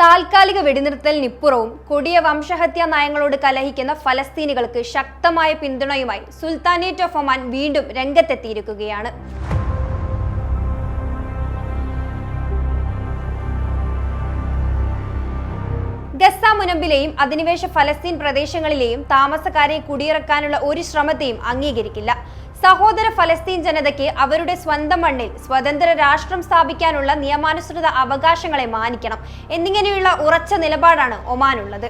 താൽക്കാലിക വെടിനിർത്തലിനിപ്പുറവും കൊടിയ വംശഹത്യാ നയങ്ങളോട് കലഹിക്കുന്ന ഫലസ്തീനികൾക്ക് ശക്തമായ പിന്തുണയുമായി സുൽത്താനേറ്റ് ഓഫ് ഒമാൻ വീണ്ടും രംഗത്തെത്തിയിരിക്കുകയാണ്. ഗസ മുനമ്പിലെയും അധിനിവേശ ഫലസ്തീൻ പ്രദേശങ്ങളിലെയും താമസക്കാരെ കുടിയിറക്കാനുള്ള ഒരു ശ്രമത്തെയും അംഗീകരിക്കില്ല. സഹോദര ഫലസ്തീൻ ജനതയ്ക്ക് അവരുടെ സ്വന്തം മണ്ണിൽ സ്വതന്ത്ര രാഷ്ട്രം സ്ഥാപിക്കാനുള്ള നിയമാനുസൃത അവകാശങ്ങളെ മാനിക്കണം. എന്നിങ്ങനെയുള്ള ഉറച്ച നിലപാടാണ് ഒമാനുള്ളത്.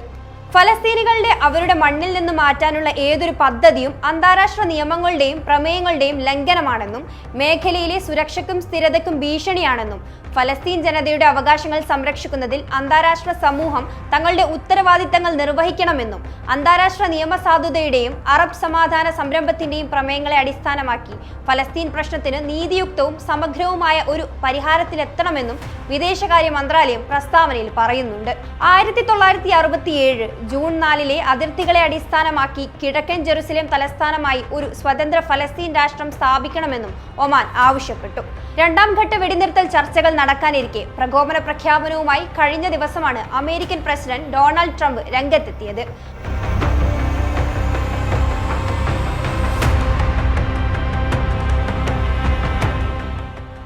ഫലസ്തീനികളുടെ അവരുടെ മണ്ണിൽ നിന്ന് മാറ്റാനുള്ള ഏതൊരു പദ്ധതിയും അന്താരാഷ്ട്ര നിയമങ്ങളുടെയും പ്രമേയങ്ങളുടെയും ലംഘനമാണെന്നും മേഖലയിലെ സുരക്ഷയ്ക്കും സ്ഥിരതയ്ക്കും ഭീഷണിയാണെന്നും ഫലസ്തീൻ ജനതയുടെ അവകാശങ്ങൾ സംരക്ഷിക്കുന്നതിൽ അന്താരാഷ്ട്ര സമൂഹം തങ്ങളുടെ ഉത്തരവാദിത്തങ്ങൾ നിർവഹിക്കണമെന്നും അന്താരാഷ്ട്ര നിയമസാധുതയുടെയും അറബ് സമാധാന സംരംഭത്തിന്റെയും പ്രമേയങ്ങളെ അടിസ്ഥാനമാക്കി ഫലസ്തീൻ പ്രശ്നത്തിന് നീതിയുക്തവും സമഗ്രവുമായ ഒരു പരിഹാരത്തിലെത്തണമെന്നും വിദേശകാര്യ മന്ത്രാലയം പ്രസ്താവനയിൽ പറയുന്നുണ്ട്. ആയിരത്തി തൊള്ളായിരത്തി അറുപത്തിയേഴ് ജൂൺ നാലിലെ അതിർത്തികളെ അടിസ്ഥാനമാക്കി കിഴക്കൻ ജെറുസലേം തലസ്ഥാനമായി ഒരു സ്വതന്ത്ര ഫലസ്തീൻ രാഷ്ട്രം സ്ഥാപിക്കണമെന്നും ഒമാൻ ആവശ്യപ്പെട്ടു. രണ്ടാം ഘട്ട വെടിനിർത്തൽ ചർച്ചകൾ നടക്കാനിരിക്കെ പ്രകോപന പ്രഖ്യാപനവുമായി കഴിഞ്ഞ ദിവസമാണ് അമേരിക്കൻ പ്രസിഡന്റ് ഡൊണാൾഡ് ട്രംപ് രംഗത്തെത്തിയത്.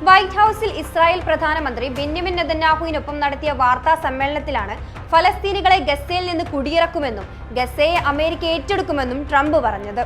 വൈറ്റ് ഹൌസിൽ ഇസ്രായേൽ പ്രധാനമന്ത്രി ബെന്യമിൻ നെതന്യാഹുവിനൊപ്പം നടത്തിയ വാർത്താ സമ്മേളനത്തിലാണ് ഫലസ്തീനികളെ ഗസയിൽ നിന്ന് കുടിയിറക്കുമെന്നും ഗസയെ അമേരിക്ക ഏറ്റെടുക്കുമെന്നും ട്രംപ് പറഞ്ഞത്.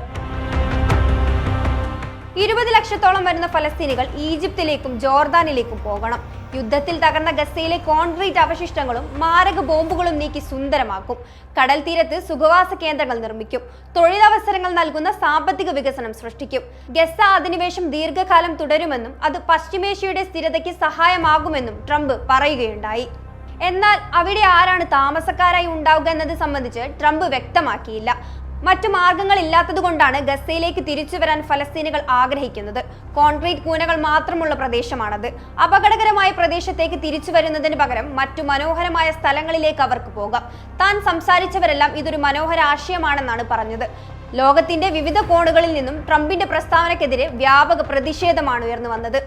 ഇരുപത് ലക്ഷത്തോളം വരുന്ന ഫലസ്തീനികൾ ഈജിപ്തിലേക്കും ജോർദാനിലേക്കും പോകണം. യുദ്ധത്തിൽ തകർന്ന ഗസയിലെ കോൺക്രീറ്റ് അവശിഷ്ടങ്ങളും മാരക ബോംബുകളും നീക്കി സുന്ദരമാക്കും. കടൽ തീരത്ത് സുഖവാസ കേന്ദ്രങ്ങൾ നിർമ്മിക്കും. തൊഴിലവസരങ്ങൾ നൽകുന്ന സാമ്പത്തിക വികസനം സൃഷ്ടിക്കും. ഗസ അധിനിവേശം ദീർഘകാലം തുടരുമെന്നും അത് പശ്ചിമേഷ്യയുടെ സ്ഥിരതയ്ക്ക് സഹായമാകുമെന്നും ട്രംപ് പറയുകയുണ്ടായി. എന്നാൽ അവിടെ ആരാണ് താമസക്കാരായി ഉണ്ടാവുക എന്നത് സംബന്ധിച്ച് ട്രംപ് വ്യക്തമാക്കിയില്ല. മറ്റു മാർഗങ്ങളില്ലാത്തതുകൊണ്ടാണ് ഗസയിലേക്ക് തിരിച്ചു വരാൻ ഫലസ്തീനുകൾ ആഗ്രഹിക്കുന്നത്. കോൺക്രീറ്റ് കൂനകൾ മാത്രമുള്ള പ്രദേശമാണത്. അപകടകരമായ പ്രദേശത്തേക്ക് തിരിച്ചു വരുന്നതിന് പകരം മറ്റു മനോഹരമായ സ്ഥലങ്ങളിലേക്ക് അവർക്ക് പോകാം. താൻ സംസാരിച്ചവരെല്ലാം ഇതൊരു മനോഹര ആശയമാണെന്നാണ് പറഞ്ഞത്. ലോകത്തിന്റെ വിവിധ കോണുകളിൽ നിന്നും ട്രംപിന്റെ പ്രസ്താവനക്കെതിരെ വ്യാപക പ്രതിഷേധമാണ് ഉയർന്നു വന്നത്.